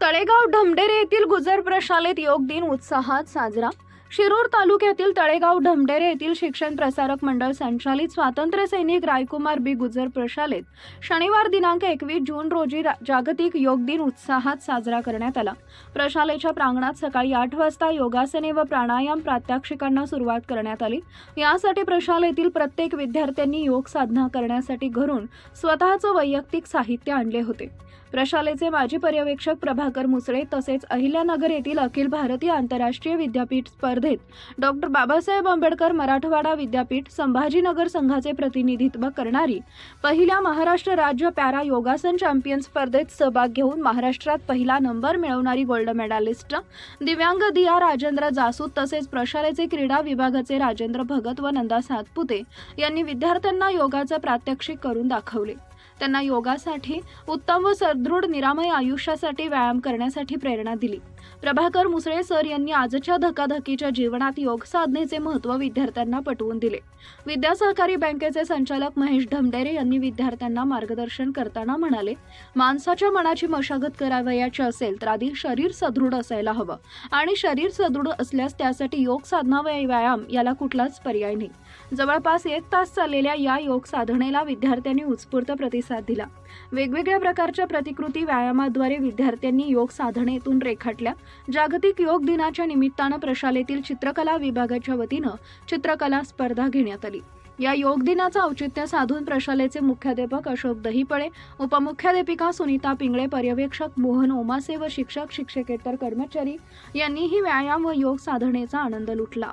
तळेगाव ढमडेरे येथील गुजर प्रशालेत योग दिन उत्साहात साजरा. शिरूर तालुक्यातील तळेगाव ढमडेरे येथील शिक्षण प्रसारक मंडळ संचालित स्वातंत्र्य सैनिक रायकुमार बी. गुजर प्रशालेत शनिवार दिनांक एकवीस जून रोजी रा- जागतिक योग दिन उत्साहात साजरा करण्यात आला. प्रशालेच्या प्रांगणात सकाळी आठ वाजता योगासने व प्राणायाम प्रात्यक्षिकांना सुरुवात करण्यात आली. यासाठी प्रशालेतील प्रत्येक विद्यार्थ्यांनी योग साधना करण्यासाठी घरून स्वतःचं वैयक्तिक साहित्य आणले होते. प्रशालेचे माजी पर्यवेक्षक प्रभाकर मुसळे तसेच अहिल्यानगर येथील अखिल भारतीय आंतरराष्ट्रीय विद्यापीठ स्पर्धेत डॉक्टर बाबासाहेब आंबेडकर मराठवाडा विद्यापीठ संभाजीनगर संघाचे प्रतिनिधित्व करणारी पहिल्या महाराष्ट्र राज्य पॅरा योगासन चॅम्पियन स्पर्धेत सहभाग घेऊन महाराष्ट्रात पहिला नंबर मिळवणारी गोल्ड मेडालिस्ट दिव्यांग दिया राजेंद्र जासूद तसेच प्रशालेचे क्रीडा विभागाचे राजेंद्र भगत व नंदा सातपुते यांनी विद्यार्थ्यांना योगाचं प्रात्यक्षिक करून दाखवले. त्यांना योगासाठी उत्तम व सदृढ निरामय आयुष्यासाठी व्यायाम करण्यासाठी प्रेरणा दिली. प्रभाकर मुसळे सर यांनी आजच्या धकाधकीच्या जीवनात योग साधनेचे महत्त्व विद्यार्थ्यांना पटवून दिले. विद्या सहकारी बँकेचे संचालक महेश ढमडेरे यांनी विद्यार्थ्यांना मार्गदर्शन करताना म्हणाले माणसाच्या मनाची मशागत करावयाची असेल तर आधी शरीर सदृढ असायला हवं आणि शरीर सदृढ असल्यास त्यासाठी योग साधना व व्यायाम याला कुठलाच पर्याय नाही. जवळपास एक तास चाललेल्या या योग साधनेला विद्यार्थ्यांनी उत्स्फूर्त प्रतिसाद दिला. वेगवेगळ्या प्रकारच्या प्रतिकृती व्यायामाद्वारे विद्यार्थ्यांनी योग साधनेतून रेखाटल्या. जागतिक योग दिनाच्या निमित्तानं प्रशालेतील चित्रकला विभागाच्या वतीनं चित्रकला स्पर्धा घेण्यात आली. या योग दिनाचं औचित्य साधून प्रशालेचे मुख्याध्यापक अशोक दहिपळे उपमुख्याध्यापिका सुनीता पिंगळे पर्यवेक्षक मोहन ओमासे व शिक्षक शिक्षकेतर कर्मचारी यांनीही व्यायाम व योग साधनेचा आनंद लुटला.